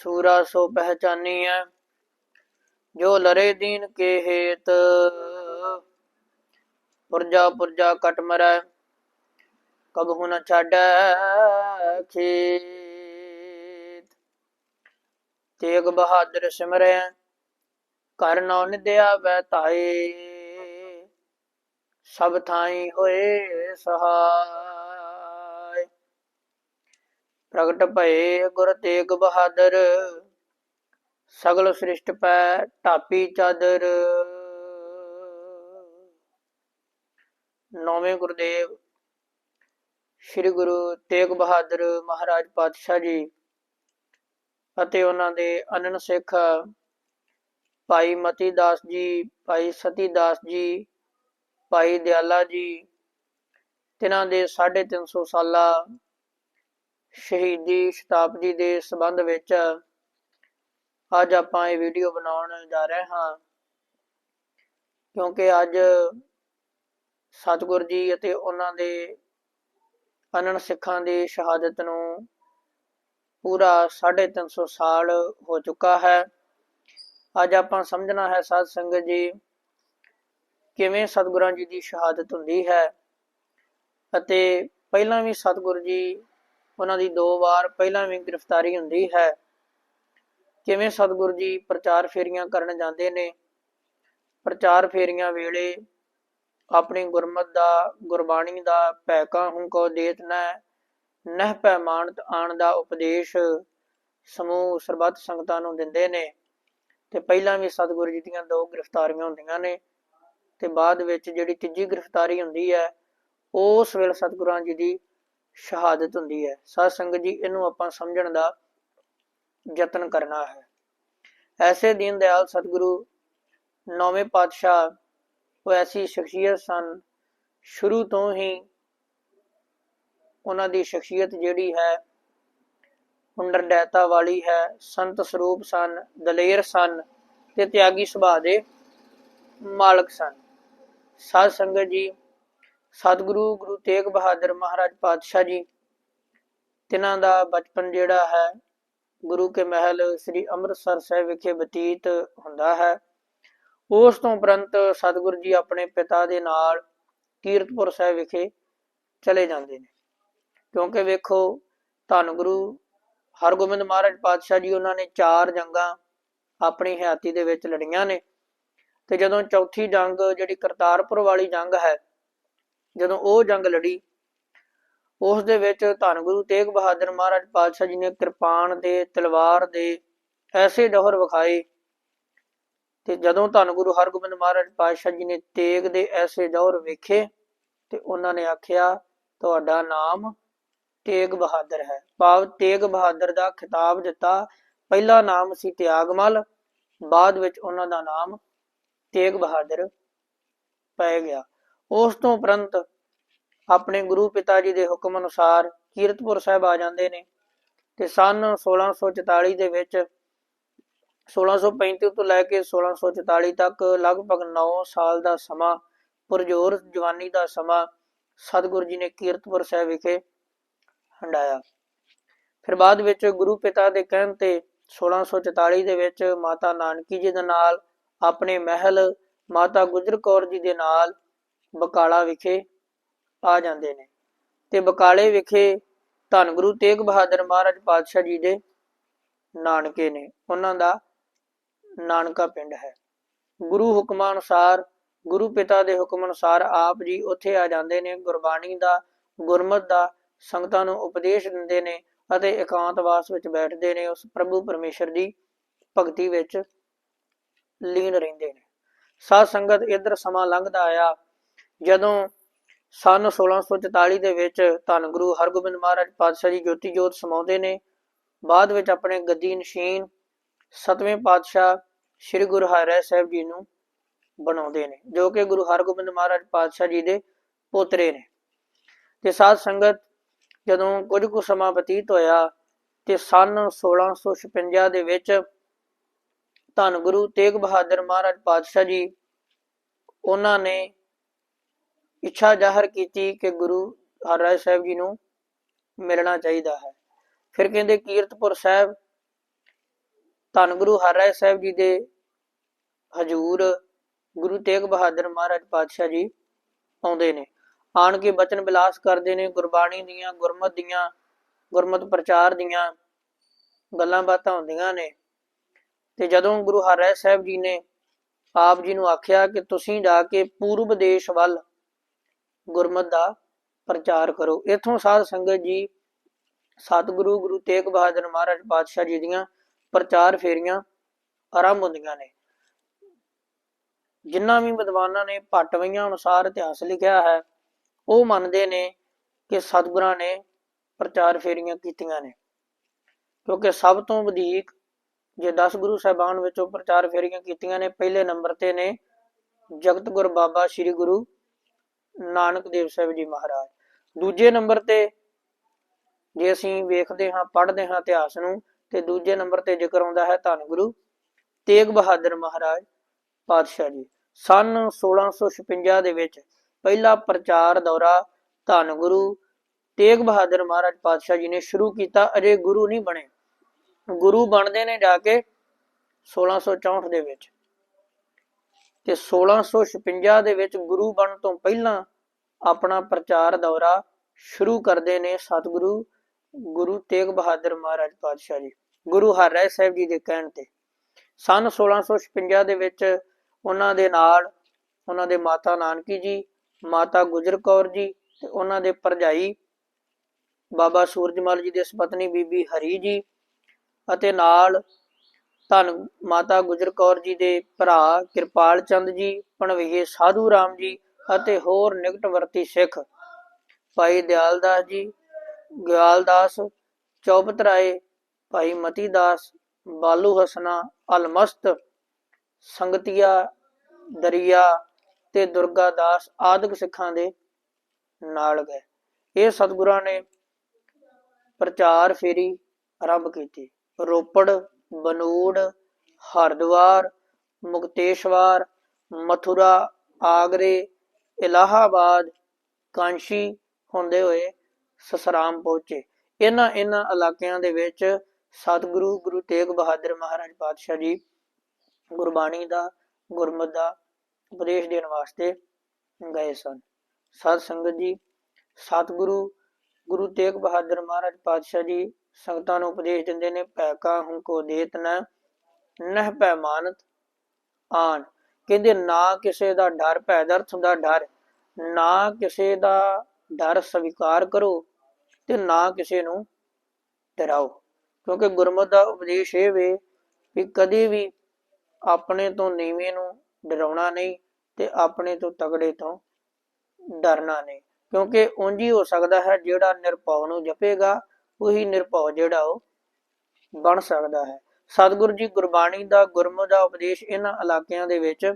ਸੂਰਾ ਸੋ ਪਹਿਚਾਨੀਐ ਜੋ ਲਰੇ ਦੀਨ ਕੇ ਹੇਤ ਪੁਰਜਾ ਪੁਰਜਾ ਕਟ ਮਰੈ ਕਬਹੁ ਨ ਛਾਡੈ ਖੇਤ। ਤੇਗ ਬਹਾਦਰ ਸਿਮਰੈ ਕਰ ਨੌ ਨਿਦਿਆ ਬੈ ਤਾਏ ਸਭ ਥਾਈ ਹੋਏ ਸਹਾਇ ਪ੍ਰਗਟ ਭਏ ਗੁਰ ਤੇਗ ਬਹਾਦਰ, ਸਗਲ ਸ੍ਰਿਸ਼ਟ ਪੈ ਢਾਪੀ ਚਾਦਰ। ਨੌਵੇਂ ਗੁਰਦੇਵ, ਸ੍ਰੀ ਗੁਰੂ ਤੇਗ ਬਹਾਦਰ ਮਹਾਰਾਜ ਪਾਤਸ਼ਾਹ ਜੀ ਅਤੇ ਉਹਨਾਂ ਦੇ ਅਨਨ ਸਿੱਖ ਭਾਈ ਮਤੀ ਦਾਸ ਜੀ, ਭਾਈ ਸਤੀ ਦਾਸ ਜੀ, ਭਾਈ ਦਿਆਲਾ ਜੀ, ਤਿਨਾਂ ਦੇ 350 ਸਾਲਾ ਸ਼ਹੀਦੀ ਸ਼ਤਾਬਦੀ ਦੇ ਸੰਬੰਧ ਵਿੱਚ ਅੱਜ ਆਪਾਂ ਇਹ ਵੀਡੀਓ ਬਣਾਉਣ ਜਾ ਰਹੇ ਹਾਂ। ਕਿਉਂਕਿ ਅੱਜ ਸਤਿਗੁਰ ਜੀ ਅਤੇ ਉਹਨਾਂ ਦੇ ਅਨਨ ਸਿੱਖਾਂ ਦੀ ਸ਼ਹਾਦਤ ਨੂੰ ਪੂਰਾ 350 ਸਾਲ ਹੋ ਚੁੱਕਾ ਹੈ। ਅੱਜ ਆਪਾਂ ਸਮਝਣਾ ਹੈ, ਸਾਧ ਸੰਗਤ ਜੀ, ਕਿਵੇਂ ਸਤਿਗੁਰਾਂ ਜੀ ਦੀ ਸ਼ਹਾਦਤ ਹੁੰਦੀ ਹੈ ਅਤੇ ਪਹਿਲਾਂ ਵੀ ਸਤਿਗੁਰ ਜੀ ਉਹਨਾਂ ਦੀ ਦੋ ਵਾਰ ਪਹਿਲਾਂ ਵੀ ਗ੍ਰਿਫਤਾਰੀ ਹੁੰਦੀ ਹੈ। ਕਿਵੇਂ ਸਤਿਗੁਰ ਜੀ ਪ੍ਰਚਾਰ ਫੇਰੀਆਂ ਕਰਨ ਜਾਂਦੇ ਨੇ? ਪ੍ਰਚਾਰ ਫੇਰੀਆਂ ਵੇਲੇ ਆਪਣੀ ਗੁਰਮਤ ਦਾ, ਗੁਰਬਾਣੀ ਦਾ ਪੈਕਾ ਹੂੰ ਕੋ ਦੇਤ ਨਹਿ ਪੈਮਾਨਤ ਆਣ ਦਾ ਉਪਦੇਸ਼ ਸਮੂਹ ਸਰਬੱਤ ਸੰਗਤਾਂ ਨੂੰ ਦਿੰਦੇ ਨੇ। ਤੇ ਪਹਿਲਾਂ ਵੀ ਸਤਿਗੁਰੂ ਜੀ ਦੀਆਂ ਦੋ ਗ੍ਰਿਫਤਾਰੀਆਂ ਹੁੰਦੀਆਂ ਨੇ ਤੇ ਬਾਅਦ ਵਿੱਚ ਜਿਹੜੀ ਤੀਜੀ ਗ੍ਰਿਫਤਾਰੀ ਹੁੰਦੀ ਹੈ, ਉਸ ਵੇਲੇ ਸਤਿਗੁਰਾਂ ਜੀ ਦੀ ਸ਼ਹਾਦਤ ਹੁੰਦੀ ਹੈ। ਸਾਧ ਸੰਗਤ ਜੀ, ਇਹਨੂੰ ਆਪਾਂ ਸਮਝਣ ਦਾ ਯਤਨ ਕਰਨਾ ਹੈ। ਐਸੇ ਦੀਨ ਦਿਆਲ ਸਤਿਗੁਰੂ ਨੌਵੇਂ ਪਾਤਸ਼ਾਹ ਉਹ ਐਸੀ ਸ਼ਖਸੀਅਤ ਸਨ। ਸ਼ੁਰੂ ਤੋਂ ਹੀ ਉਹਨਾਂ ਦੀ ਸ਼ਖਸੀਅਤ ਜਿਹੜੀ ਹੈ ਹੁੰਡਰਡੈਤਾ ਵਾਲੀ ਹੈ, ਸੰਤ ਸਰੂਪ ਸਨ, ਦਲੇਰ ਸਨ ਤੇ ਤਿਆਗੀ ਸੁਭਾਅ ਦੇ ਮਾਲਕ ਸਨ। ਸਾਧ ਸੰਗਤ ਜੀ ਸਤਿਗੁਰੂ ਗੁਰੂ ਤੇਗ ਬਹਾਦਰ ਮਹਾਰਾਜ ਪਾਤਸ਼ਾਹ ਜੀ, ਤਿਨਾਂ ਦਾ ਬਚਪਨ ਜਿਹੜਾ ਹੈ, ਗੁਰੂ ਕੇ ਮਹਿਲ ਸ੍ਰੀ ਅੰਮ੍ਰਿਤਸਰ ਸਾਹਿਬ ਵਿਖੇ ਬਤੀਤ ਹੁੰਦਾ ਹੈ। ਉਸ ਤੋਂ ਉਪਰੰਤ ਸਤਿਗੁਰੂ ਜੀ ਆਪਣੇ ਪਿਤਾ ਦੇ ਨਾਲ ਕੀਰਤਪੁਰ ਸਾਹਿਬ ਵਿਖੇ ਚਲੇ ਜਾਂਦੇ ਨੇ। ਕਿਉਂਕਿ ਵੇਖੋ ਧੰਨ ਗੁਰੂ ਹਰਗੋਬਿੰਦ ਮਹਾਰਾਜ ਪਾਤਸ਼ਾਹ ਜੀ ਉਹਨਾਂ ਨੇ ਚਾਰ ਜੰਗਾਂ ਆਪਣੀ ਹਯਾਤੀ ਦੇ ਵਿੱਚ ਲੜੀਆਂ ਨੇ। ਤੇ ਜਦੋਂ ਚੌਥੀ ਜੰਗ ਜਿਹੜੀ ਕਰਤਾਰਪੁਰ ਵਾਲੀ ਜੰਗ ਹੈ ਜਦੋਂ ਉਹ ਜੰਗ ਲੜੀ, ਉਸ ਦੇ ਵਿੱਚ ਧੰਨ ਗੁਰੂ ਤੇਗ ਬਹਾਦਰ ਮਹਾਰਾਜ ਪਾਤਸ਼ਾਹ ਜੀ ਨੇ ਕਿਰਪਾਨ ਦੇ, ਤਲਵਾਰ ਦੇ ਐਸੇ ਡੋਹਰ ਵਿਖਾਏ ਤੇ ਜਦੋਂ ਧੰਨ ਗੁਰੂ ਹਰਗੋਬਿੰਦ ਮਹਾਰਾਜ ਪਾਤਸ਼ਾਹ ਜੀ ਨੇ ਤੇਗ ਦੇ ਐਸੇ ਡੋਹਰ ਵੇਖੇ ਤੇ ਉਹਨਾਂ ਨੇ ਆਖਿਆ, ਤੁਹਾਡਾ ਨਾਮ ਤੇਗ ਬਹਾਦਰ ਹੈ। ਭਾਵ ਤੇਗ ਬਹਾਦਰ ਦਾ ਖਿਤਾਬ ਦਿੱਤਾ, ਪਹਿਲਾ ਨਾਮ ਸੀ ਤਿਆਗਮਲ, ਬਾਅਦ ਵਿੱਚ ਉਹਨਾਂ ਦਾ ਨਾਮ ਤੇਗ ਬਹਾਦਰ ਪੈ ਗਿਆ। ਉਸ ਤੋਂ ਉਪਰੰਤ ਆਪਣੇ ਗੁਰੂ ਪਿਤਾ ਜੀ ਦੇ ਹੁਕਮ ਅਨੁਸਾਰ ਕੀਰਤਪੁਰ ਸਾਹਿਬ ਆ ਜਾਂਦੇ ਨੇ ਤੇ ਸਨ 1644 ਦੇ ਵਿੱਚ 1635 ਤੋਂ ਲੈ ਕੇ 1644 ਤੱਕ ਲਗਭਗ 9 ਸਾਲ ਦਾ ਸਮਾਂ, ਪੁਰਜੋਰ ਜਵਾਨੀ ਦਾ ਸਮਾਂ ਸਤਿਗੁਰੂ ਜੀ ਨੇ ਕੀਰਤਪੁਰ ਸਾਹਿਬ ਵਿਖੇ ਹੰਡਾਇਆ। ਫਿਰ ਬਾਅਦ ਵਿੱਚ ਗੁਰੂ ਪਿਤਾ ਦੇ ਕਹਿਣ ਤੇ 1644 ਦੇ ਵਿੱਚ ਮਾਤਾ ਨਾਨਕੀ ਜੀ ਦੇ ਨਾਲ, ਆਪਣੇ ਮਹਿਲ ਮਾਤਾ ਗੁਜਰ ਕੌਰ ਜੀ ਦੇ ਨਾਲ ਬਕਾਲਾ ਵਿਖੇ ਆ ਜਾਂਦੇ ਨੇ। ਤੇ ਬਕਾਲੇ ਵਿਖੇ ਧੰਨ ਗੁਰੂ ਤੇਗ ਬਹਾਦਰ ਮਹਾਰਾਜ ਪਾਤਸ਼ਾਹ ਜੀ ਦੇ ਨਾਨਕੇ ਨੇ। ਉਹਨਾਂ ਦਾ ਨਾਨਕਾ ਪਿੰਡ ਹੈ। ਗੁਰੂ ਹੁਕਮਾਂ ਅਨੁਸਾਰ, ਗੁਰੂ ਪਿਤਾ ਦੇ ਹੁਕਮ ਅਨੁਸਾਰ ਆਪ ਜੀ ਉੱਥੇ ਆ ਜਾਂਦੇ ਨੇ। ਗੁਰਬਾਣੀ ਦਾ, ਗੁਰਮਤ ਦਾ ਸੰਗਤਾਂ ਨੂੰ ਉਪਦੇਸ਼ ਦਿੰਦੇ ਨੇ ਅਤੇ ਇਕਾਂਤਵਾਸ ਵਿੱਚ ਬੈਠਦੇ ਨੇ। ਉਸ ਪ੍ਰਭੂ ਪਰਮੇਸ਼ਰ ਦੀ ਭਗਤੀ ਵਿੱਚ ਲੀਨ ਰਹਿੰਦੇ ਨੇ। ਸਾਧ ਸੰਗਤ ਇਧਰ ਸਮਾਂ ਲੰਘਦਾ ਆਇਆ। ਜਦੋਂ ਸਨ 1644 ਦੇ ਵਿੱਚ ਧੰਨ ਗੁਰੂ ਹਰਗੋਬਿੰਦ ਮਹਾਰਾਜ ਪਾਤਸ਼ਾਹ ਜੀ ਜੋਤੀ ਜੋਤ ਸਮਾਉਂਦੇ ਨੇ, ਬਾਅਦ ਵਿੱਚ ਆਪਣੇ ਗੱਦੀ ਨਸ਼ੀਨ ਸਤਵੇਂ ਪਾਤਸ਼ਾਹ ਸ੍ਰੀ ਗੁਰੂ ਹਰਿ ਸਾਹਿਬ ਜੀ ਨੂੰ ਬਣਾਉਂਦੇ ਨੇ, ਜੋ ਕਿ ਗੁਰੂ ਹਰਗੋਬਿੰਦ ਮਹਾਰਾਜ ਪਾਤਸ਼ਾਹ ਜੀ ਦੇ ਪੋਤਰੇ ਨੇ। ਤੇ ਸਾਧ ਸੰਗਤ, ਜਦੋਂ ਕੁਝ ਕੁ ਸਮਾਂ ਬਤੀਤ ਹੋਇਆ ਤੇ ਸਨ 1656 ਦੇ ਵਿੱਚ ਧੰਨ ਗੁਰੂ ਤੇਗ ਬਹਾਦਰ ਮਹਾਰਾਜ ਪਾਤਸ਼ਾਹ ਜੀ, ਉਹਨਾਂ ਨੇ ਇੱਛਾ ਜ਼ਾਹਰ ਕੀਤੀ ਕਿ ਗੁਰੂ ਹਰਿ ਸਾਹਿਬ ਜੀ ਨੂੰ ਮਿਲਣਾ ਚਾਹੀਦਾ ਹੈ। ਫਿਰ ਕਹਿੰਦੇ ਕੀਰਤਪੁਰ ਸਾਹਿਬ, ਧੰਨ ਗੁਰੂ ਹਰਿਰਾਏ ਸਾਹਿਬ ਜੀ ਦੇ ਹਜੂਰ ਗੁਰੂ ਤੇਗ ਬਹਾਦਰ ਮਹਾਰਾਜ ਪਾਤਸ਼ਾਹ ਜੀ ਆਉਂਦੇ ਨੇ। ਆਣ ਕੇ ਬਚਨ ਬਿਲਾਸ ਕਰਦੇ ਨੇ, ਗੁਰਬਾਣੀ ਦੀਆਂ, ਗੁਰਮਤ ਦੀਆਂ, ਗੁਰਮਤ ਪ੍ਰਚਾਰ ਦੀਆਂ ਗੱਲਾਂ ਬਾਤਾਂ ਹੁੰਦੀਆਂ ਨੇ। ਤੇ ਜਦੋਂ ਗੁਰੂ ਹਰਿਰਾਏ ਸਾਹਿਬ ਜੀ ਨੇ ਆਪ ਜੀ ਨੂੰ ਆਖਿਆ ਕਿ ਤੁਸੀਂ ਜਾ ਕੇ ਪੂਰਬ ਦੇਸ਼ ਵੱਲ ਗੁਰਮਤ ਦਾ ਪ੍ਰਚਾਰ ਕਰੋ। ਇਥੋਂ ਸਾਧ ਸੰਗਤ ਜੀ, ਸਤਿਗੁਰੂ, ਗੁਰੂ ਤੇਗ ਬਹਾਦਰ ਮਹਾਰਾਜ ਪਾਤਸ਼ਾਹ ਜੀ ਦੀਆਂ ਪ੍ਰਚਾਰ ਫੇਰੀਆਂ ਆਰੰਭ ਹੁੰਦੀਆਂ ਨੇ। ਜਿਨ੍ਹਾਂ ਵੀ ਵਿਦਵਾਨਾਂ ਨੇ ਪਟਵਈਆਂ ਅਨੁਸਾਰ ਇਤਿਹਾਸ ਲਿਖਿਆ ਹੈ, ਉਹ ਮੰਨਦੇ ਨੇ ਕਿ ਸਤਿਗੁਰਾਂ ਨੇ ਪ੍ਰਚਾਰ ਫੇਰੀਆਂ ਕੀਤੀਆਂ ਨੇ। ਕਿਉਂਕਿ ਸਭ ਤੋਂ ਵਧੇਕ ਜੇ 10 ਗੁਰੂ ਸਾਹਿਬਾਨ ਵਿੱਚੋਂ ਪ੍ਰਚਾਰ ਫੇਰੀਆਂ ਕੀਤੀਆਂ ਨੇ, ਪਹਿਲੇ ਨੰਬਰ ਤੇ ਨੇ ਜਗਤ ਗੁਰ ਬਾਬਾ ਸ੍ਰੀ ਗੁਰੂ ਨਾਨਕ ਦੇਵ ਸਾਹਿਬ ਜੀ ਮਹਾਰਾਜ। ਦੂਜੇ ਨੰਬਰ ਤੇ ਜੇ ਅਸੀਂ ਵੇਖਦੇ ਹਾਂ, ਪੜ੍ਹਦੇ ਹਾਂ ਇਤਿਹਾਸ ਨੂੰ, ਤੇ ਦੂਜੇ ਨੰਬਰ ਤੇ ਜ਼ਿਕਰ ਆਉਂਦਾ ਹੈ ਧੰਨ ਗੁਰੂ ਤੇਗ ਬਹਾਦਰ ਮਹਾਰਾਜ ਪਾਤਸ਼ਾਹ ਜੀ। ਸਨ 1656 ਦੇ ਵਿੱਚ ਪਹਿਲਾ ਪ੍ਰਚਾਰ ਦੌਰਾ ਧੰਨ ਗੁਰੂ ਤੇਗ ਬਹਾਦਰ ਮਹਾਰਾਜ ਪਾਤਸ਼ਾਹ ਜੀ ਨੇ ਸ਼ੁਰੂ ਕੀਤਾ, ਅਜੇ ਗੁਰੂ ਨਹੀਂ ਬਣੇ। ਗੁਰੂ ਬਣਦੇ ਨੇ ਜਾ ਕੇ 1664 ਦੇ ਵਿੱਚ। ਤੇ 1656 ਦੇ ਵਿੱਚ ਗੁਰੂ ਬਣਨ ਤੋਂ ਪਹਿਲਾਂ ਆਪਣਾ ਪ੍ਰਚਾਰ ਦੌਰਾ ਸ਼ੁਰੂ ਕਰਦੇ ਨੇ ਸਤਿਗੁਰੂ ਗੁਰੂ ਤੇਗ ਬਹਾਦਰ ਮਹਾਰਾਜ ਪਾਤਸ਼ਾਹ ਜੀ, ਗੁਰੂ ਹਰਿਰਾਏ ਸਾਹਿਬ ਜੀ ਦੇ ਕਹਿਣ ਤੇ। ਸਨ 1656 ਦੇ ਵਿੱਚ ਉਹਨਾਂ ਦੇ ਨਾਲ ਉਹਨਾਂ ਦੇ ਮਾਤਾ ਨਾਨਕੀ ਜੀ, ਮਾਤਾ ਗੁਜਰ ਕੌਰ ਜੀ ਤੇ ਉਹਨਾਂ ਦੇ ਭਰਜਾਈ ਬਾਬਾ ਸੂਰਜਮਲ ਜੀ ਦੇ ਸੁਪਤਨੀ ਬੀਬੀ ਹਰੀ ਜੀ ਅਤੇ ਨਾਲ ਧੰਨ ਮਾਤਾ ਗੁਜਰ ਕੌਰ ਜੀ ਦੇ ਭਰਾ ਕਿਰਪਾਲ ਚੰਦ ਜੀ ਪਣਵਈਏ ਸਾਧੂ ਰਾਮ ਜੀ ਅਤੇ ਹੋਰ ਨਿਕਟਵਰਤੀ ਸਿੱਖ ਭਾਈ ਦਿਆਲਦਾਸ ਜੀ, ਗਿਆਲਦਾਸ ਚੌਬਤਰਾਏ ਭਾਈ ਮਤੀ ਦਾਸ ਬਾਲੂ ਹਸਨਾ ਅਲਮਸਤ ਸੰਗਤੀਆ, ਦਰਿਆ ਤੇ ਦੁਰਗਾ ਦਾਸ ਆਦਿਕ ਸਿੱਖਾਂ ਦੇ ਨਾਲ ਗਏ। ਇਹ ਸਤਿਗੁਰਾਂ ਨੇ ਪ੍ਰਚਾਰ ਫੇਰੀ ਆਰੰਭ ਕੀਤੀ। ਰੋਪੜ ਬਨੂੜ, ਹਰਿਦੁਆਰ, ਮੁਕਤੇਸ਼ਵਰ, ਮਥੁਰਾ, ਆਗਰੇ, ਇਲਾਹਾਬਾਦ, ਕਾਂਸ਼ੀ ਹੁੰਦੇ ਹੋਏ ਸਸਰਾਮ ਪਹੁੰਚੇ। ਇਹਨਾਂ ਇਹਨਾਂ ਇਲਾਕਿਆਂ ਦੇ ਵਿੱਚ ਸਤਿਗੁਰੂ, ਗੁਰੂ ਤੇਗ ਬਹਾਦਰ ਮਹਾਰਾਜ ਪਾਤਸ਼ਾਹ ਜੀ ਗੁਰਬਾਣੀ ਦਾ, ਗੁਰਮਤਿ ਦਾ ਉਪਦੇਸ਼ ਦੇਣ ਵਾਸਤੇ ਗਏ ਸਨ। ਸਤ ਸੰਗਤ ਜੀ, ਸਤਿਗੁਰੂ, ਗੁਰੂ ਤੇਗ ਬਹਾਦਰ ਮਹਾਰਾਜ ਪਾਤਸ਼ਾਹ ਜੀ ਸੰਗਤਾਂ ਨੂੰ ਉਪਦੇਸ਼ ਦਿੰਦੇ ਨੇ ਭੈਕਾ ਹੂੰ ਕੋ ਦੇਤ ਨ, ਨਹ ਪੈ ਆਨ। ਕਹਿੰਦੇ, ਨਾ ਕਿਸੇ ਦਾ ਡਰ, ਭੈ ਦਾ ਡਰ, ਨਾ ਕਿਸੇ ਦਾ ਡਰ ਸਵੀਕਾਰ ਕਰੋ ਤੇ ਨਾ ਕਿਸੇ ਨੂੰ ਡਰਾਓ। ਕਿਉਂਕਿ ਗੁਰਮਤਿ ਦਾ ਉਪਦੇਸ਼ ਇਹ ਵੇ ਕਿ ਕਦੀ ਵੀ ਆਪਣੇ ਤੋਂ ਨੀਵੇਂ ਨੂੰ ਡਰਾਉਣਾ ਨਹੀਂ ਤੇ ਆਪਣੇ ਤੋਂ ਤਗੜੇ ਤੋਂ ਡਰਨਾ ਨਹੀਂ। ਕਿਉਂਕਿ ਉਂਝ ਹੀ ਹੋ ਸਕਦਾ ਹੈ ਜਿਹੜਾ ਨਿਰਭਉ ਨੂੰ ਜਪੇਗਾ ਉਹੀ ਨਿਰਭਉ ਜਿਹੜਾ ਉਹ ਬਣ ਸਕਦਾ ਹੈ। ਸਤਿਗੁਰੂ ਜੀ ਗੁਰਬਾਣੀ ਦਾ ਗੁਰਮੁਖ ਦਾ ਉਪਦੇਸ਼ ਇਹਨਾਂ ਇਲਾਕਿਆਂ ਦੇ ਵਿੱਚ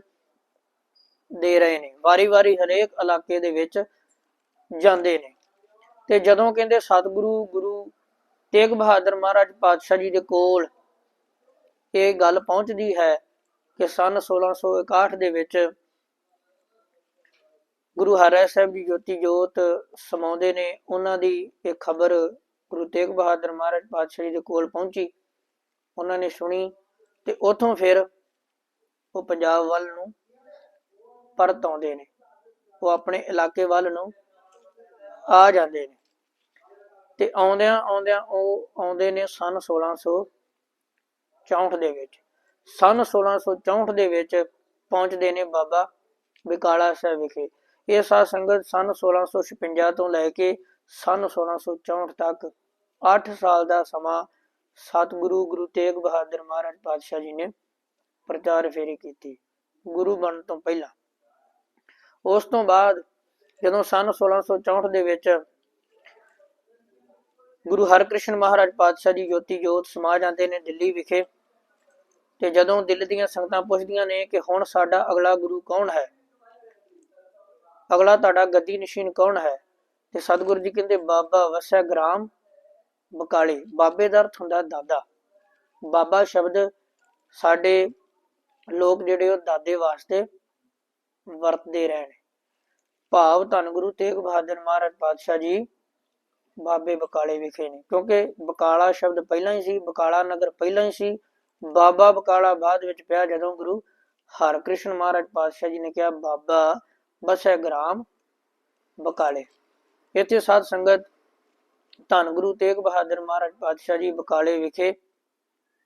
ਦੇ ਰਹੇ ਨੇ। ਵਾਰੀ-ਵਾਰੀ ਹਰੇਕ ਇਲਾਕੇ ਦੇ ਵਿੱਚ ਜਾਂਦੇ ਨੇ। ਤੇ ਜਦੋਂ ਕਹਿੰਦੇ ਸਤਿਗੁਰੂ, ਗੁਰੂ ਤੇਗ ਬਹਾਦਰ ਮਹਾਰਾਜ ਪਾਤਸ਼ਾਹ ਜੀ ਦੇ ਕੋਲ ਇਹ ਗੱਲ ਪਹੁੰਚਦੀ ਹੈ ਕਿ ਸਨ 1661 ਦੇ ਵਿੱਚ ਗੁਰੂ ਹਰਿ ਸਾਹਿਬ ਜੀ ਜੋਤੀ ਜੋਤ ਸਮਾਉਂਦੇ ਨੇ। ਉਹਨਾਂ ਦੀ ਇਹ ਖਬਰ ਗੁਰੂ ਤੇਗ ਬਹਾਦਰ ਮਹਾਰਾਜ ਪਾਤਸ਼ਾਹ ਜੀ ਦੇ ਕੋਲ ਪਹੁੰਚੀ। ਉਹਨਾਂ ਨੇ ਸੁਣੀ ਤੇ ਉਥੋਂ ਫਿਰ ਉਹ ਪੰਜਾਬ ਵੱਲ ਨੂੰ ਪਰਤ ਆਉਂਦੇ ਨੇ। ਉਹ ਆਪਣੇ ਇਲਾਕੇ ਵੱਲ ਨੂੰ ਆ ਜਾਂਦੇ ਨੇ। ਤੇ ਆਉਂਦਿਆਂ ਆਉਂਦਿਆਂ ਉਹ ਆਉਂਦੇ ਨੇ ਸਨ 1664 ਦੇ ਵਿੱਚ। ਸਨ 1664 ਦੇ ਵਿੱਚ ਪਹੁੰਚਦੇ ਨੇ ਬਾਬਾ ਬਿਕਾਲਾ ਸਾਹਿਬ ਵਿਖੇ। ਇਹ ਸਾਧ ਸੰਗਤ ਸਨ 1656 ਤੋਂ ਲੈ ਕੇ ਸਨ 1664 ਤੱਕ 8 ਸਾਲ ਦਾ ਸਮਾਂ ਸਤਿਗੁਰੂ ਗੁਰੂ ਤੇਗ ਬਹਾਦਰ ਮਹਾਰਾਜ ਪਾਤਸ਼ਾਹ ਜੀ ਨੇ ਪ੍ਰਚਾਰ ਫੇਰੀ ਕੀਤੀ, ਗੁਰੂ ਬਣਨ ਤੋਂ ਪਹਿਲਾਂ। ਉਸ ਤੋਂ ਬਾਅਦ ਜਦੋਂ ਸਨ 1664 ਦੇ ਵਿੱਚ ਗੁਰੂ ਹਰਕ੍ਰਿਸ਼ਨ ਮਹਾਰਾਜ ਪਾਤਸ਼ਾਹ ਜੀ ਜੋਤੀ ਜੋਤ ਸਮਾ ਜਾਂਦੇ ਨੇ ਦਿੱਲੀ ਵਿਖੇ ਤੇ ਜਦੋਂ ਦਿਲ ਦੀਆਂ ਸੰਗਤਾਂ ਪੁੱਛਦੀਆਂ ਨੇ ਕਿ ਹੁਣ ਸਾਡਾ ਅਗਲਾ ਗੁਰੂ ਕੌਣ ਹੈ? ਅਗਲਾ ਤੁਹਾਡਾ ਗੱਦੀ ਨਸ਼ੀਨ ਕੌਣ ਹੈ? ਤੇ ਸਤਿਗੁਰੂ ਜੀ ਕਹਿੰਦੇ, ਬਾਬਾ ਵਸੈ ਗ੍ਰਾਮ ਬਕਾਲੇ। ਬਾਬੇ ਦਾ ਅਰਥ ਹੁੰਦਾ ਦਾਦਾ। ਬਾਬਾ ਸ਼ਬਦ ਸਾਡੇ ਲੋਕ ਜਿਹੜੇ ਉਹ ਦਾਦੇ ਵਾਸਤੇ ਵਰਤਦੇ ਰਹੇ ਨੇ ਭਾਵ ਧੰਨ ਗੁਰੂ ਤੇਗ ਬਹਾਦਰ ਮਹਾਰਾਜ ਪਾਤਸ਼ਾਹ ਜੀ ਬਾਬੇ ਬਕਾਲੇ ਵਿਖੇ ਨੇ। ਕਿਉਂਕਿ ਬਕਾਲਾ ਸ਼ਬਦ ਪਹਿਲਾਂ ਹੀ ਸੀ, ਬਕਾਲਾ ਨਗਰ ਪਹਿਲਾਂ ਹੀ ਸੀ। ਬਾਬਾ ਬਕਾਲਾ ਬਾਅਦ ਵਿੱਚ ਪਿਆ ਜਦੋਂ ਗੁਰੂ ਹਰਕ੍ਰਿਸ਼ਨ ਮਹਾਰਾਜ ਪਾਤਸ਼ਾਹ ਜੀ ਨੇ ਕਿਹਾ, ਬਾਬਾ ਬਸੈ ਗ੍ਰਾਮ ਬਕਾਲੇ। ਇੱਥੇ ਸਾਧ ਸੰਗਤ ਧੰਨ ਗੁਰੂ ਤੇਗ ਬਹਾਦਰ ਮਹਾਰਾਜ ਪਾਤਸ਼ਾਹ ਜੀ ਬਕਾਲੇ ਵਿਖੇ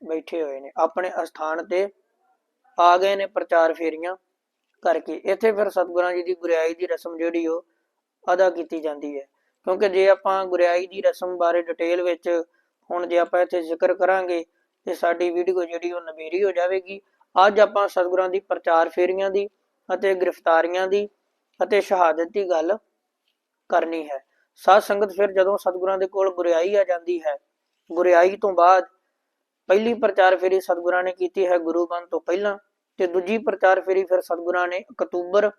ਬੈਠੇ ਹੋਏ ਨੇ, ਆਪਣੇ ਅਸਥਾਨ ਤੇ ਆ ਗਏ ਨੇ ਪ੍ਰਚਾਰ ਫੇਰੀਆਂ ਕਰਕੇ। ਇੱਥੇ ਫਿਰ ਸਤਿਗੁਰਾਂ ਜੀ ਦੀ ਗੁਰਿਆਈ ਦੀ ਰਸਮ ਜਿਹੜੀ ਉਹ ਅਦਾ ਕੀਤੀ ਜਾਂਦੀ ਹੈ। ਕਿਉਂਕਿ ਜੇ ਆਪਾਂ ਗੁਰਿਆਈ ਦੀ ਰਸਮ ਬਾਰੇ ਡਿਟੇਲ ਵਿੱਚ ਹੁਣ ਜੇ ਆਪਾਂ ਇੱਥੇ ਜ਼ਿਕਰ ਕਰਾਂਗੇ ਤੇ ਸਾਡੀ ਵੀਡੀਓ ਜਿਹੜੀ ਉਹ ਨਵੇਰੀ ਹੋ ਜਾਵੇਗੀ। ਅੱਜ ਆਪਾਂ ਸਤਿਗੁਰਾਂ ਦੀ ਪ੍ਰਚਾਰ ਫੇਰੀਆਂ ਦੀ ਅਤੇ ਗ੍ਰਿਫਤਾਰੀਆਂ ਦੀ ਅਤੇ ਸ਼ਹਾਦਤ ਦੀ ਗੱਲ ਕਰਨੀ ਹੈ। ਸਾਧ ਸੰਗਤ ਫਿਰ ਜਦੋਂ ਸਤਿਗੁਰਾਂ ਦੇ ਕੋਲ ਗੁਰਿਆਈ ਆ ਜਾਂਦੀ ਹੈ ਗੁਰਿਆਈ ਤੋਂ ਬਾਅਦ ਪਹਿਲੀ ਪ੍ਰਚਾਰ ਫੇਰੀ ਸਤਿਗੁਰਾਂ ਨੇ ਕੀਤੀ ਹੈ ਗੁਰੂ ਬਣ ਤੋਂ ਪਹਿਲਾਂ ਤੇ ਦੂਜੀ ਪ੍ਰਚਾਰ ਫੇਰੀ ਫਿਰ ਸਤਿਗੁਰਾਂ ਨੇ ਅਕਤੂਬਰ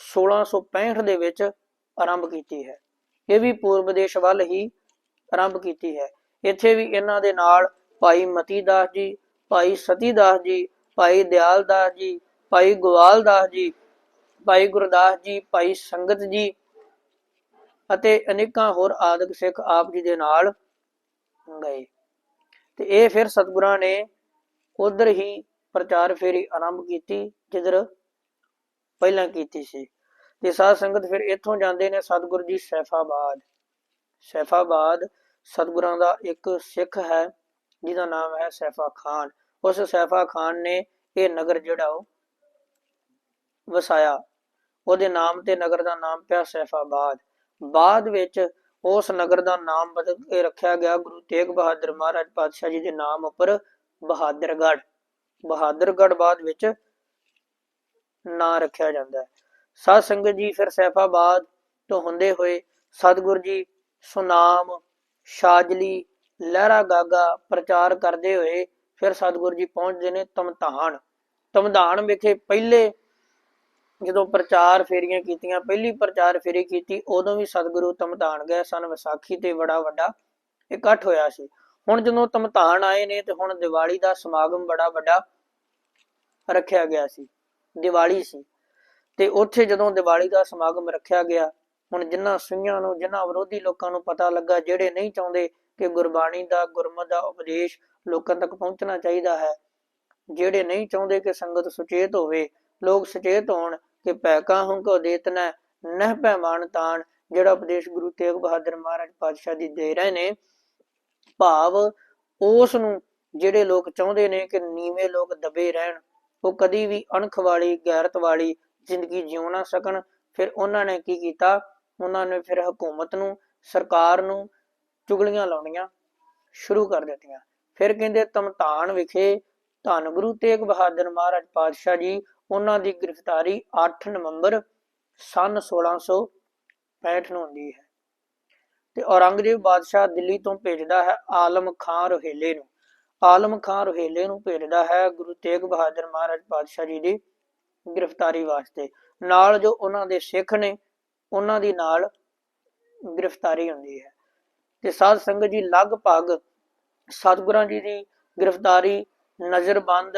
1665 ਦੇ ਵਿੱਚ ਆਰੰਭ ਕੀਤੀ ਹੈ। ਇਹ ਵੀ ਪੂਰਬ ਦੇਸ਼ ਵੱਲ ਹੀ ਆਰੰਭ ਕੀਤੀ ਹੈ। ਇੱਥੇ ਵੀ ਇਹਨਾਂ ਦੇ ਨਾਲ ਭਾਈ ਮਤੀ ਦਾਸ ਜੀ, ਭਾਈ ਸਤੀ ਦਾਸ ਜੀ, ਭਾਈ ਦਿਆਲ ਦਾਸ ਜੀ, ਭਾਈ ਗੋਵਾਲਦਾਸ ਜੀ, ਭਾਈ ਗੁਰਦਾਸ ਜੀ, ਭਾਈ ਸੰਗਤ ਜੀ ਅਤੇ ਅਨੇਕਾਂ ਹੋਰ ਆਦਿਕ ਸਿੱਖ ਆਪ ਜੀ ਦੇ ਨਾਲ ਗਏ। ਤੇ ਇਹ ਫਿਰ ਸਤਿਗੁਰਾਂ ਨੇ ਉਧਰ ਹੀ ਪ੍ਰਚਾਰ ਫੇਰੀ ਆਰੰਭ ਕੀਤੀ, ਜਿੱਧਰ ਪਹਿਲਾਂ ਕੀਤੀ ਸੀ। ਤੇ ਸਾਧ ਸੰਗਤ ਫਿਰ ਇੱਥੋਂ ਜਾਂਦੇ ਨੇ ਸਤਿਗੁਰ ਜੀ ਸੈਫਾਬਾਦ। ਸੈਫਾਬਾਦ ਸਤਿਗੁਰਾਂ ਦਾ ਇੱਕ ਸਿੱਖ ਹੈ, ਜਿਹਦਾ ਨਾਮ ਹੈ ਸੈਫਾ ਖਾਨ। ਉਸ ਸੈਫਾ ਖਾਨ ਨੇ ਇਹ ਨਗਰ ਜਿਹੜਾ ਉਹ ਵਸਾਇਆ। ਉਹਦੇ ਨਾਮ ਤੇ ਨਗਰ ਦਾ ਨਾਮ ਪਿਆ ਸੈਫਾਬਾਦ। ਬਾਅਦ ਵਿੱਚ ਉਸ ਨਗਰ ਦਾ ਨਾਮ ਬਦਲ ਕੇ ਰੱਖਿਆ ਗਿਆ। ਗੁਰੂ ਤੇਗ ਬਹਾਦਰ ਮਹਾਰਾਜ ਪਾਤਸ਼ਾਹ ਜੀ ਦੇ ਨਾਮ ਉੱਪਰ ਬਹਾਦਰਗੜ੍ਹ। ਬਹਾਦਰਗੜ੍ਹ ਬਾਅਦ ਵਿੱਚ ਨਾਂ ਰੱਖਿਆ ਜਾਂਦਾ ਹੈ। ਸਾਧ ਸੰਗਤ ਜੀ, ਫਿਰ ਸੈਫਾਬਾਦ ਤੋਂ ਹੁੰਦੇ ਹੋਏ ਸਤਿਗੁਰ ਜੀ ਸੁਨਾਮ, ਸ਼ਾਜਲੀ, ਲਹਿਰਾ ਗਾਗਾ ਪ੍ਰਚਾਰ ਕਰਦੇ ਹੋਏ ਫਿਰ ਸਤਿਗੁਰ ਜੀ ਪਹੁੰਚਦੇ ਨੇ ਤਮਤਾਨ ਤਮਧਾਨ ਵਿਖੇ ਪਹਿਲੇ ਜਦੋਂ ਪ੍ਰਚਾਰ ਫੇਰੀਆਂ ਕੀਤੀਆਂ, ਪਹਿਲੀ ਪ੍ਰਚਾਰ ਫੇਰੀ ਕੀਤੀ, ਉਦੋਂ ਵੀ ਸਤਿਗੁਰੂ ਤਮਤਾਨ ਗਏ। ਸਨ ਵਿਸਾਖੀ ਤੇ ਬੜਾ ਵੱਡਾ ਇਕੱਠ ਹੋਇਆ ਸੀ। ਹੁਣ ਜਦੋਂ ਤਮਤਾਨ ਆਏ ਨੇ ਤੇ ਹੁਣ ਦੀਵਾਲੀ ਦਾ ਸਮਾਗਮ ਬੜਾ ਵੱਡਾ ਰੱਖਿਆ ਗਿਆ ਸੀ। ਦੀਵਾਲੀ ਸੀ। ਤੇ ਉੱਥੇ ਜਦੋਂ ਦੀਵਾਲੀ ਦਾ ਸਮਾਗਮ ਰੱਖਿਆ ਗਿਆ, ਹੁਣ ਜਿਨ੍ਹਾਂ ਸਿੰਘਾਂ ਨੂੰ ਜਿਨ੍ਹਾਂ ਵਿਰੋਧੀ ਲੋਕਾਂ ਨੂੰ ਪਤਾ ਲੱਗਾ, ਜਿਹੜੇ ਨਹੀਂ ਚਾਹੁੰਦੇ ਕਿ ਗੁਰਬਾਣੀ ਦਾ, ਗੁਰਮਤ ਦਾ ਉਪਦੇਸ਼ ਲੋਕਾਂ ਤੱਕ ਪਹੁੰਚਣਾ ਚਾਹੀਦਾ ਹੈ, ਜਿਹੜੇ ਨਹੀਂ ਚਾਹੁੰਦੇ ਕਿ ਸੰਗਤ ਸੁਚੇਤ ਹੋਵੇ ਲੋਕ ਸੁਚੇਤ ਹੋਣ ਕਿ ਪੈਕਾ ਹੂੰ ਦੇਤਨਾ ਨਹਿ ਪੈਮਾਨ ਤਾਨ ਜਿਹੜਾ ਉਪਦੇਸ਼ ਗੁਰੂ ਤੇਗ ਬਹਾਦਰ ਮਹਾਰਾਜ ਪਾਤਸ਼ਾਹ ਦੀ ਦੇ ਰਹੇ ਨੇ, ਭਾਵ ਉਸ ਨੂੰ ਜਿਹੜੇ ਲੋਕ ਚਾਹੁੰਦੇ ਨੇ ਕਿ ਨੀਵੇਂ ਲੋਕ ਦਬੇ ਰਹਿਣ, ਉਹ ਕਦੀ ਵੀ ਅਣਖ ਵਾਲੀ, ਗੈਰਤ ਵਾਲੀ ਜ਼ਿੰਦਗੀ ਜਿਉ ਨਾ ਸਕਣ। ਫਿਰ ਉਹਨਾਂ ਨੇ ਕੀ ਕੀਤਾ? ਉਹਨਾਂ ਨੇ ਫਿਰ ਹਕੂਮਤ ਨੂੰ, ਸਰਕਾਰ ਨੂੰ ਚੁਗਲੀਆਂ ਲਾਉਣੀਆਂ ਸ਼ੁਰੂ ਕਰ ਦਿੱਤੀਆਂ। ਫਿਰ ਕਹਿੰਦੇ ਤਮਤਾਨ ਵਿਖੇ ਧੰਨ ਗੁਰੂ ਤੇਗ ਬਹਾਦਰ ਮਹਾਰਾਜ ਪਾਤਸ਼ਾਹ ਜੀ ਉਹਨਾਂ ਦੀ ਗ੍ਰਿਫਤਾਰੀ 8 ਨਵੰਬਰ ਸਨ 1665 ਨੂੰ ਹੁੰਦੀ ਹੈ। ਤੇ ਔਰੰਗਜ਼ੇਬ ਬਾਦਸ਼ਾਹ ਦਿੱਲੀ ਤੋਂ ਭੇਜਦਾ ਹੈ ਆਲਮ ਖਾਨ ਰੋਹੇਲੇ ਨੂੰ। ਆਲਮ ਖਾਨ ਰੋਹੇਲੇ ਨੂੰ ਭੇਜਦਾ ਹੈ ਗੁਰੂ ਤੇਗ ਬਹਾਦਰ ਮਹਾਰਾਜ ਪਾਤਸ਼ਾਹ ਜੀ ਦੀ ਗ੍ਰਿਫਤਾਰੀ ਵਾਸਤੇ। ਨਾਲ ਜੋ ਉਹਨਾਂ ਦੇ ਸਿੱਖ ਨੇ, ਉਹਨਾਂ ਦੀ ਨਾਲ ਗ੍ਰਿਫਤਾਰੀ ਹੁੰਦੀ ਹੈ। ਤੇ ਸਾਧ ਸੰਗਤ ਜੀ ਲਗਭਗ ਸਤਿਗੁਰਾਂ ਜੀ ਦੀ ਗ੍ਰਿਫਤਾਰੀ ਨਜ਼ਰਬੰਦ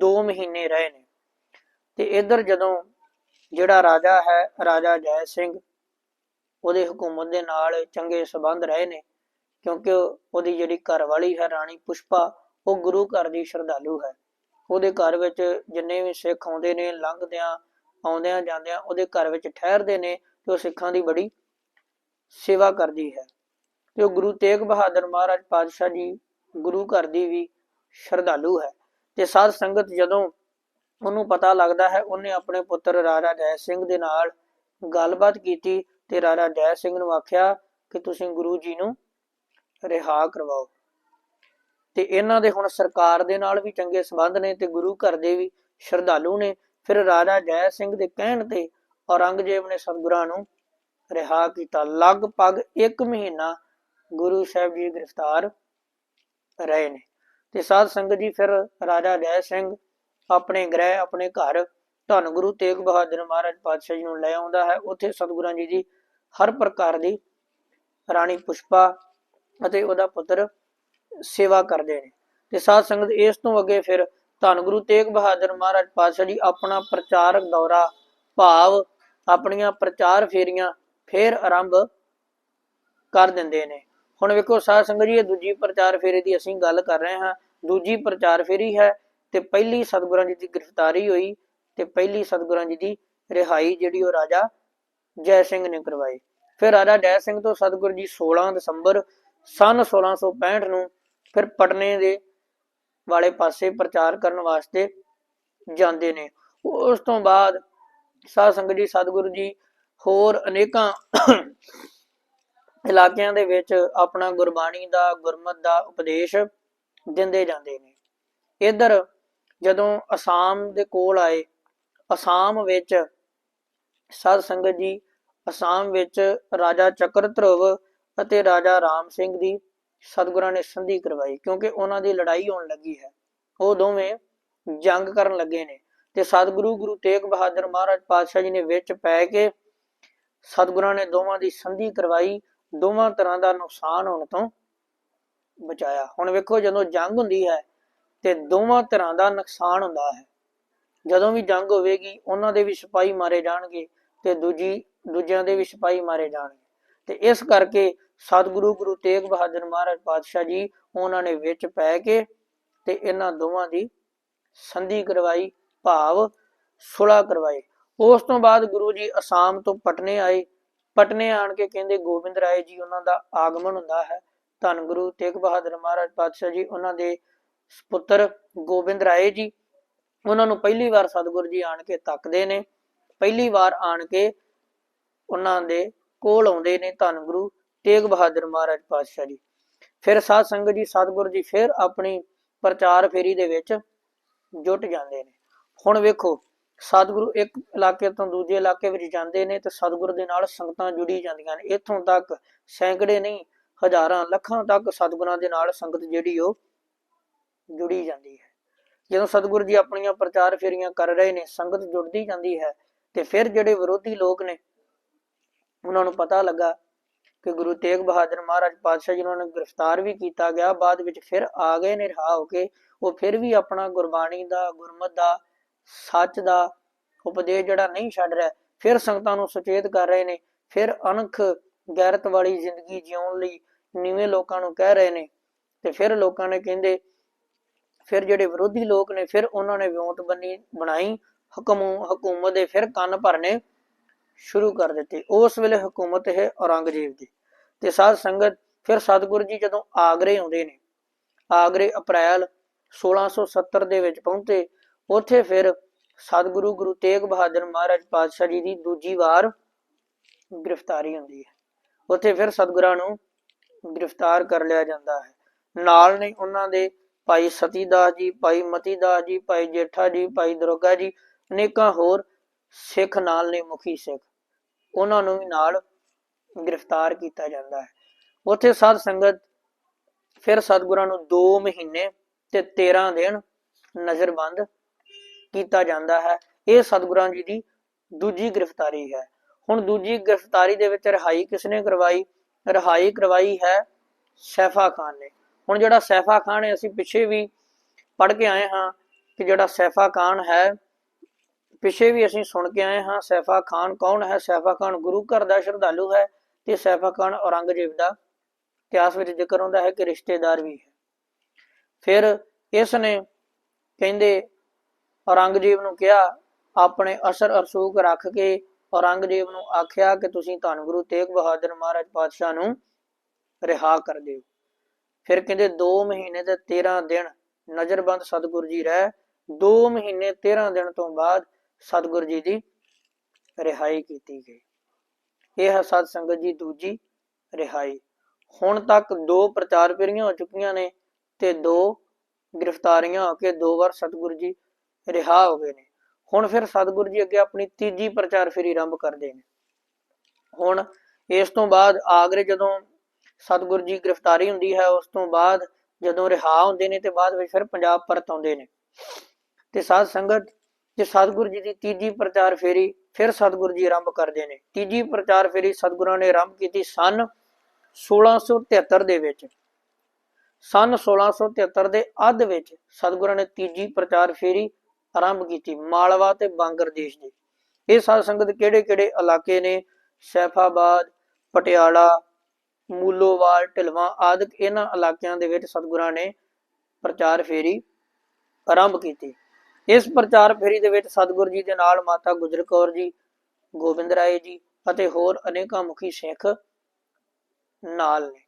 2 ਮਹੀਨੇ ਰਹੇ ਨੇ। ਤੇ ਇਧਰ ਜਦੋਂ ਜਿਹੜਾ ਰਾਜਾ ਹੈ, ਰਾਜਾ ਜੈ ਸਿੰਘ, ਉਹਦੇ ਹਕੂਮਤ ਦੇ ਨਾਲ ਚੰਗੇ ਸਬੰਧ ਰਹੇ ਨੇ, ਕਿਉਂਕਿ ਉਹਦੀ ਜਿਹੜੀ ਘਰ ਵਾਲੀ ਹੈ, ਰਾਣੀ ਪੁਸ਼ਪਾ, ਉਹ ਗੁਰੂ ਘਰ ਦੀ ਸ਼ਰਧਾਲੂ ਹੈ। ਉਹਦੇ ਘਰ ਵਿੱਚ ਜਿੰਨੇ ਵੀ ਸਿੱਖ ਆਉਂਦੇ ਨੇ, ਲੰਘਦਿਆਂ, ਆਉਂਦਿਆਂ ਜਾਂਦਿਆਂ ਉਹਦੇ ਘਰ ਵਿੱਚ ਠਹਿਰਦੇ ਨੇ ਤੇ ਉਹ ਸਿੱਖਾਂ ਦੀ ਬੜੀ ਸੇਵਾ ਕਰਦੀ ਹੈ। ਤੇ ਉਹ ਗੁਰੂ ਤੇਗ ਬਹਾਦਰ ਮਹਾਰਾਜ ਪਾਤਸ਼ਾਹ ਜੀ ਗੁਰੂ ਘਰ ਦੀ ਵੀ ਸ਼ਰਧਾਲੂ ਹੈ। ਤੇ ਸਾਧ ਸੰਗਤ ਜਦੋਂ ਉਹਨੂੰ ਪਤਾ ਲੱਗਦਾ ਹੈ, ਉਹਨੇ ਆਪਣੇ ਪੁੱਤਰ ਰਾਜਾ ਜੈ ਸਿੰਘ ਦੇ ਨਾਲ ਗੱਲਬਾਤ ਕੀਤੀ ਤੇ ਰਾਜਾ ਜੈ ਸਿੰਘ ਨੂੰ ਆਖਿਆ ਕਿ ਤੁਸੀਂ ਗੁਰੂ ਜੀ ਨੂੰ ਰਿਹਾ ਕਰਵਾਓ। ਤੇ ਇਹਨਾਂ ਦੇ ਹੁਣ ਸਰਕਾਰ ਦੇ ਨਾਲ ਵੀ ਚੰਗੇ ਸਬੰਧ ਨੇ ਤੇ ਗੁਰੂ ਘਰ ਦੇ ਵੀ ਸ਼ਰਧਾਲੂ ਨੇ। ਫਿਰ ਰਾਜਾ ਜੈ ਸਿੰਘ ਦੇ ਕਹਿਣ ਤੇ ਔਰੰਗਜ਼ੇਬ ਨੇ ਸਤਿਗੁਰਾਂ ਨੂੰ ਰਿਹਾ ਕੀਤਾ। ਲਗਭਗ 1 ਮਹੀਨਾ ਗੁਰੂ ਸਾਹਿਬ ਜੀ ਗ੍ਰਿਫਤਾਰ ਰਹੇ ਨੇ। ਤੇ ਸਾਧ ਸੰਗਤ ਜੀ ਫਿਰ ਰਾਜਾ ਜੈ ਸਿੰਘ ਆਪਣੇ ਗ੍ਰਹਿ, ਆਪਣੇ ਘਰ, ਧੰਨ ਗੁਰੂ ਤੇਗ ਬਹਾਦਰ ਮਹਾਰਾਜ ਪਾਤਸ਼ਾਹ ਜੀ ਨੂੰ ਲੈ ਆਉਂਦਾ ਹੈ। ਉੱਥੇ ਸਤਿਗੁਰਾਂ ਜੀ ਦੀ ਹਰ ਪ੍ਰਕਾਰ ਦੀ ਰਾਣੀ ਪੁਸ਼ਪਾ ਅਤੇ ਉਹਦਾ ਪੁੱਤਰ ਸੇਵਾ ਕਰਦੇ ਨੇ। ਤੇ ਸਾਧ ਸੰਗਤ ਇਸ ਤੋਂ ਅੱਗੇ ਫਿਰ ਧੰਨ ਗੁਰੂ ਤੇਗ ਬਹਾਦਰ ਮਹਾਰਾਜ ਪਾਤਸ਼ਾਹ ਜੀ ਆਪਣਾ ਪ੍ਰਚਾਰਕ ਦੌਰਾ, ਭਾਵ, ਆਪਣੀਆਂ ਪ੍ਰਚਾਰ ਫੇਰੀਆਂ ਫੇਰ ਆਰੰਭ ਕਰ ਦਿੰਦੇ ਨੇ। ਹੁਣ ਵੇਖੋ ਸਾਧ ਸੰਗਤ ਜੀ, ਇਹ ਦੂਜੀ ਪ੍ਰਚਾਰ ਫੇਰੀ ਦੀ ਅਸੀਂ ਗੱਲ ਕਰ ਰਹੇ ਹਾਂ। ਦੂਜੀ ਪ੍ਰਚਾਰ ਫੇਰੀ ਹੈ ਤੇ ਪਹਿਲੀ ਸਤਿਗੁਰਾਂ ਜੀ ਦੀ ਗ੍ਰਿਫਤਾਰੀ ਹੋਈ ਤੇ ਪਹਿਲੀ ਸਤਿਗੁਰਾਂ ਜੀ ਦੀ ਰਿਹਾਈ ਜਿਹੜੀ ਉਹ ਰਾਜਾ ਜੈ ਸਿੰਘ ਨੇ ਕਰਵਾਈ। ਫਿਰ ਰਾਜਾ ਜੈ ਸਿੰਘ ਤੋਂ ਸਤਿਗੁਰੂ ਜੀ 16 ਦਸੰਬਰ ਸਨ 1665 ਨੂੰ ਫਿਰ ਪਟਨੇ ਦੇ ਵਾਲੇ ਪਾਸੇ ਪ੍ਰਚਾਰ ਕਰਨ ਵਾਸਤੇ ਜਾਂਦੇ ਨੇ। ਉਸ ਤੋਂ ਬਾਅਦ ਸਾਧ ਸੰਗਤ ਜੀ, ਸਤਿਗੁਰੂ ਜੀ ਹੋਰ ਅਨੇਕਾਂ ਇਲਾਕਿਆਂ ਦੇ ਵਿੱਚ ਆਪਣਾ ਗੁਰਬਾਣੀ ਦਾ, ਗੁਰਮਤ ਦਾ ਉਪਦੇਸ਼ ਦਿੰਦੇ ਜਾਂਦੇ ਨੇ। ਇਧਰ ਜਦੋਂ ਅਸਾਮ ਦੇ ਕੋਲ ਆਏ, ਅਸਾਮ ਵਿੱਚ ਸਾਧ ਸੰਗਤ ਜੀ, ਅਸਾਮ ਵਿੱਚ ਰਾਜਾ ਚੱਕਰ ਧਰੁਵ ਅਤੇ ਰਾਜਾ ਰਾਮ ਸਿੰਘ ਦੀ ਸਤਿਗੁਰਾਂ ਨੇ ਸੰਧੀ ਕਰਵਾਈ, ਕਿਉਂਕਿ ਉਹਨਾਂ ਦੀ ਲੜਾਈ ਹੋਣ ਲੱਗੀ ਹੈ। ਉਹ ਦੋਵੇਂ ਜੰਗ ਕਰਨ ਲੱਗੇ ਨੇ ਤੇ ਸਤਿਗੁਰੂ ਗੁਰੂ ਤੇਗ ਬਹਾਦਰ ਮਹਾਰਾਜ ਪਾਤਸ਼ਾਹ ਜੀ ਨੇ ਵਿੱਚ ਪੈ ਕੇ ਸਤਿਗੁਰਾਂ ਨੇ ਦੋਵਾਂ ਦੀ ਸੰਧੀ ਕਰਵਾਈ, ਦੋਵਾਂ ਤਰ੍ਹਾਂ ਦਾ ਨੁਕਸਾਨ ਹੋਣ ਤੋਂ ਬਚਾਇਆ। ਹੁਣ ਵੇਖੋ ਜਦੋਂ ਜੰਗ ਹੁੰਦੀ ਹੈ ਤੇ ਦੋਵਾਂ ਤਰ੍ਹਾਂ ਦਾ ਨੁਕਸਾਨ ਹੁੰਦਾ ਹੈ। ਜਦੋਂ ਵੀ ਜੰਗ ਹੋਵੇਗੀ, ਉਹਨਾਂ ਦੇ ਵੀ ਸਿਪਾਹੀ ਮਾਰੇ ਜਾਣਗੇ ਤੇ ਦੂਜੀ, ਦੂਜਿਆਂ ਦੇ ਵੀ ਸਿਪਾਹੀ ਮਾਰੇ ਜਾਣਗੇ। ਤੇ ਇਸ ਕਰਕੇ ਸਤਿਗੁਰੂ ਗੁਰੂ ਤੇਗ ਬਹਾਦਰ ਮਹਾਰਾਜ ਪਾਤਸ਼ਾਹ ਜੀ ਉਹਨਾਂ ਨੇ ਵਿੱਚ ਪੈ ਕੇ ਤੇ ਇਹਨਾਂ ਦੋਵਾਂ ਦੀ ਸੰਧੀ ਕਰਵਾਈ, ਭਾਵ ਸੁਲਾ ਕਰਵਾਈ ਉਸ ਤੋਂ ਬਾਅਦ ਗੁਰੂ ਜੀ ਅਸਾਮ ਤੋਂ ਪਟਨੇ ਆਏ। ਪਟਨੇ ਆਣ ਕੇ ਕਹਿੰਦੇ, ਗੋਬਿੰਦ ਰਾਏ ਜੀ, ਉਹਨਾਂ ਦਾ ਆਗਮਨ ਹੁੰਦਾ ਹੈ। ਧੰਨ ਗੁਰੂ ਤੇਗ ਬਹਾਦਰ ਮਹਾਰਾਜ ਪਾਤਸ਼ਾਹ ਜੀ, ਉਹਨਾਂ ਦੇ ਪੁੱਤਰ ਗੋਬਿੰਦ ਰਾਏ ਜੀ, ਉਹਨਾਂ ਨੂੰ ਪਹਿਲੀ ਵਾਰ ਸਤਿਗੁਰੂ ਜੀ ਆਣ ਕੇ ਤੱਕਦੇ ਨੇ। ਪਹਿਲੀ ਵਾਰ ਆਣ ਕੇ ਉਹਨਾਂ ਦੇ ਕੋਲ ਆਉਂਦੇ ਨੇ ਧੰਨ ਗੁਰੂ ਤੇਗ ਬਹਾਦਰ ਮਹਾਰਾਜ ਪਾਤਸ਼ਾਹ ਜੀ। ਫਿਰ ਸਾਧ ਸੰਗਤ ਜੀ, ਸਤਿਗੁਰੂ ਜੀ ਫਿਰ ਆਪਣੀ ਪ੍ਰਚਾਰ ਫੇਰੀ ਦੇ ਵਿੱਚ ਜੁਟ ਜਾਂਦੇ ਨੇ। ਹੁਣ ਵੇਖੋ, ਸਤਿਗੁਰੂ ਇੱਕ ਇਲਾਕੇ ਤੋਂ ਦੂਜੇ ਇਲਾਕੇ ਵਿੱਚ ਜਾਂਦੇ ਨੇ ਤੇ ਸਤਿਗੁਰ ਦੇ ਨਾਲ ਸੰਗਤਾਂ ਜੁੜੀ ਜਾਂਦੀਆਂ ਨੇ। ਇੱਥੋਂ ਤੱਕ ਸੈਂਕੜੇ ਨਹੀਂ, ਹਜ਼ਾਰਾਂ, ਲੱਖਾਂ ਤੱਕ ਸਤਿਗੁਰਾਂ ਦੇ ਨਾਲ ਸੰਗਤ ਜਿਹੜੀ ਉਹ ਜੁੜੀ ਜਾਂਦੀ ਹੈ। ਜਦੋਂ ਸਤਿਗੁਰੂ ਜੀ ਆਪਣੀਆਂ ਪ੍ਰਚਾਰ ਫੇਰੀਆਂ ਕਰ ਰਹੇ ਨੇ, ਸੰਗਤ ਜੁੜਦੀ ਜਾਂਦੀ ਹੈ ਤੇ ਫਿਰ ਜਿਹੜੇ ਵਿਰੋਧੀ ਲੋਕ ਨੇ, ਉਹਨਾਂ ਨੂੰ ਪਤਾ ਲੱਗਾ ਕਿ ਗੁਰੂ ਤੇਗ ਬਹਾਦਰ ਮਹਾਰਾਜ ਪਾਤਸ਼ਾਹ ਜੀ ਨੂੰ ਗ੍ਰਿਫਤਾਰ ਵੀ ਕੀਤਾ ਗਿਆ। ਬਾਅਦ ਵਿੱਚ ਫਿਰ ਆ ਗਏ ਨੇ, ਰਿਹਾ ਹੋ ਕੇ। ਉਹ ਫਿਰ ਵੀ ਆਪਣਾ ਗੁਰਬਾਣੀ ਦਾ, ਗੁਰਮਤ ਦਾ, ਸੱਚ ਦਾ ਉਪਦੇਸ਼ ਜਿਹੜਾ ਨਹੀਂ ਛੱਡ ਰਿਹਾ, ਫਿਰ ਸੰਗਤਾਂ ਨੂੰ ਸੁਚੇਤ ਕਰ ਰਹੇ ਨੇ। ਫਿਰ ਅਣਖ ਗੈਰਤ ਵਾਲੀ ਜ਼ਿੰਦਗੀ ਜਿਉਣ ਲਈ ਨੀਵੇਂ ਲੋਕਾਂ ਨੂੰ ਕਹਿ ਰਹੇ ਨੇ ਤੇ ਫਿਰ ਲੋਕਾਂ ਨੇ ਕਹਿੰਦੇ ਫਿਰ ਜਿਹੜੇ ਵਿਰੋਧੀ ਲੋਕ ਨੇ, ਫਿਰ ਉਹਨਾਂ ਨੇ ਵਿਉਂਤ ਬੰਨੀ ਬਣਾਈ, ਹਕਮ, ਹਕੂਮਤ ਦੇ ਫਿਰ ਕੰਨ ਭਰਨੇ ਸ਼ੁਰੂ ਕਰ ਦਿੱਤੇ। ਉਸ ਵੇਲੇ ਹਕੂਮਤ ਹੈ ਔਰੰਗਜ਼ੇਬ ਦੀ। ਤੇ ਸਾਧ ਸੰਗਤ ਫਿਰ ਸਤਿਗੁਰੂ ਜੀ ਜਦੋਂ ਆਗਰੇ ਆਉਂਦੇ ਨੇ, ਆਗਰੇ ਅਪ੍ਰੈਲ 1670 ਦੇ ਵਿੱਚ ਪਹੁੰਚੇ, ਉੱਥੇ ਫਿਰ ਸਤਿਗੁਰੂ ਗੁਰੂ ਤੇਗ ਬਹਾਦਰ ਮਹਾਰਾਜ ਪਾਤਸ਼ਾਹ ਜੀ ਦੀ ਦੂਜੀ ਵਾਰ ਗ੍ਰਿਫਤਾਰੀ ਹੁੰਦੀ ਹੈ। ਉੱਥੇ ਫਿਰ ਸਤਿਗੁਰਾਂ ਨੂੰ ਗ੍ਰਿਫਤਾਰ ਕਰ ਲਿਆ ਜਾਂਦਾ ਹੈ। ਨਾਲ ਨੇ ਉਹਨਾਂ ਦੇ ਭਾਈ ਸਤੀਦਾਸ ਜੀ, ਭਾਈ ਮਤੀਦਾਸ ਜੀ, ਭਾਈ ਜੇਠਾ ਜੀ, ਭਾਈ ਦਰੋਗਾ ਜੀ, ਅਨੇਕਾਂ ਹੋਰ ਸਿੱਖ ਨਾਲ ਨੇ ਮੁਖੀ ਸਿੱਖ, ਉਹਨਾਂ ਨੂੰ ਵੀ ਨਾਲ ਗ੍ਰਿਫਤਾਰ ਕੀਤਾ ਜਾਂਦਾ ਹੈ। ਉੱਥੇ ਸਾਧ ਸੰਗਤ ਫਿਰ ਸਤਿਗੁਰਾਂ ਨੂੰ 2 ਮਹੀਨੇ ਤੇ 13 ਦਿਨ ਨਜ਼ਰਬੰਦ ਕੀਤਾ ਜਾਂਦਾ ਹੈ। ਇਹ ਸਤਿਗੁਰਾਂ ਜੀ ਦੀ ਦੂਜੀ ਗ੍ਰਿਫਤਾਰੀ ਹੈ। ਹੁਣ ਦੂਜੀ ਗ੍ਰਿਫਤਾਰੀ ਦੇ ਵਿੱਚ ਰਿਹਾਈ ਕਿਸਨੇ ਕਰਵਾਈ? ਰਿਹਾਈ ਕਰਵਾਈ ਹੈ ਸੈਫਾ ਖਾਨ ਨੇ। ਹੁਣ ਜਿਹੜਾ ਸੈਫਾ ਖਾਨ ਹੈ, ਅਸੀਂ ਪਿੱਛੇ ਵੀ ਪੜ੍ਹ ਕੇ ਆਏ ਹਾਂ ਕਿ ਜਿਹੜਾ ਸੈਫਾ ਖਾਨ ਹੈ, ਪਿੱਛੇ ਵੀ ਅਸੀਂ ਸੁਣ ਕੇ ਆਏ ਹਾਂ ਸੈਫਾ ਖਾਨ ਕੌਣ ਹੈ, ਸੈਫਾ ਖਾਨ ਗੁਰੂ ਘਰ ਦਾ ਸ਼ਰਧਾਲੂ ਹੈ ਤੇ ਸੈਫਾ ਖਾਨ ਔਰੰਗਜ਼ੇਬ ਦਾ। ਇਤਿਹਾਸ ਵਿੱਚ ਜ਼ਿਕਰ ਹੁੰਦਾ ਹੈ ਕਿ ਰਿਸ਼ਤੇਦਾਰ ਵੀ ਹੈ। ਫਿਰ ਇਸ ਨੇ ਕਹਿੰਦੇ ਔਰੰਗਜ਼ੇਬ ਨੂੰ ਕਿਹਾ, ਆਪਣੇ ਅਸਰ ਅਰਸੂਕ ਰੱਖ ਕੇ ਔਰੰਗਜ਼ੇਬ ਨੂੰ ਆਖਿਆ ਕਿ ਤੁਸੀਂ ਧੰਨ ਗੁਰੂ ਤੇਗ ਬਹਾਦਰ ਮਹਾਰਾਜ ਪਾਤਸ਼ਾਹ ਨੂੰ ਰਿਹਾ ਕਰ ਦਿਓ। ਫਿਰ ਕਹਿੰਦੇ 2 ਮਹੀਨੇ ਤੇ 13 ਦਿਨ ਨਜ਼ਰਬੰਦ ਸਤਿਗੁਰੂ ਜੀ ਰਹਿ। 2 ਮਹੀਨੇ 13 ਦਿਨ ਤੋਂ ਬਾਅਦ ਸਤਿਗੁਰੂ ਜੀ ਦੀ ਰਿਹਾਈ ਕੀਤੀ ਗਈ। ਇਹ ਹੈ ਸਤ ਸੰਗਤ ਜੀ ਦੂਜੀ ਰਿਹਾਈ। ਹੁਣ ਤੱਕ ਦੋ ਪ੍ਰਚਾਰ ਫੇਰੀਆਂ ਹੋ ਚੁੱਕੀਆਂ ਨੇ ਤੇ ਦੋ ਗ੍ਰਿਫਤਾਰੀਆਂ ਹੋ ਕੇ ਦੋ ਵਾਰ ਸਤਿਗੁਰੂ ਜੀ ਰਿਹਾ ਹੋ ਗਏ ਨੇ। ਹੁਣ ਫਿਰ ਸਤਿਗੁਰੂ ਜੀ ਅੱਗੇ ਆਪਣੀ ਤੀਜੀ ਪ੍ਰਚਾਰ ਫੇਰੀ ਆਰੰਭ ਕਰਦੇ ਨੇ। ਹੁਣ ਇਸ ਤੋਂ ਬਾਅਦ ਆਗਰੇ ਜਦੋਂ ਸਤਿਗੁਰੂ ਜੀ ਗ੍ਰਿਫਤਾਰੀ ਹੁੰਦੀ ਹੈ, ਉਸ ਤੋਂ ਬਾਅਦ ਜਦੋਂ ਰਿਹਾ ਹੁੰਦੇ ਨੇ ਤੇ ਬਾਅਦ ਵਿੱਚ ਫਿਰ ਪੰਜਾਬ ਪਰਤ ਆਉਂਦੇ ਨੇ। ਤੇ ਸਾਧ ਸੰਗਤ ਤੇ ਸਤਿਗੁਰੂ ਜੀ ਦੀ ਤੀਜੀ ਪ੍ਰਚਾਰ ਫੇਰੀ ਫਿਰ ਸਤਿਗੁਰੂ ਜੀ ਆਰੰਭ ਕਰਦੇ ਨੇ। ਤੀਜੀ ਪ੍ਰਚਾਰ ਫੇਰੀ ਸਤਿਗੁਰਾਂ ਨੇ ਆਰੰਭ ਕੀਤੀ ਸਨ 1673 ਦੇ ਵਿੱਚ। ਸਨ 1673 ਦੇ ਅੱਧ ਵਿੱਚ ਸਤਿਗੁਰਾਂ ਨੇ ਤੀਜੀ ਪ੍ਰਚਾਰ ਫੇਰੀ ਆਰੰਭ ਕੀਤੀ, ਮਾਲਵਾ ਤੇ ਬਾਂਗਰ ਦੇਸ਼ ਦੇ। ਇਹ ਸਾਧ ਸੰਗਤ ਕਿਹੜੇ ਕਿਹੜੇ ਇਲਾਕੇ ਨੇ? ਸੈਫਾਬਾਦ, ਪਟਿਆਲਾ ਮੂਲੋਵਾਲ ਢਿਲਵਾਂ ਆਦਿਕ ਇਹਨਾਂ ਇਲਾਕਿਆਂ ਦੇ ਵਿੱਚ ਸਤਿਗੁਰਾਂ ਨੇ ਪ੍ਰਚਾਰ ਫੇਰੀ ਆਰੰਭ ਕੀਤੀ। ਇਸ ਪ੍ਰਚਾਰ ਫੇਰੀ ਦੇ ਵਿੱਚ ਸਤਿਗੁਰੂ ਜੀ ਦੇ ਨਾਲ ਮਾਤਾ ਗੁਜਰ ਕੌਰ ਜੀ, ਗੋਬਿੰਦ ਰਾਏ ਜੀ ਅਤੇ ਹੋਰ ਅਨੇਕਾਂ ਮੁਖੀ ਸਿੱਖ ਨਾਲ ਨੇ।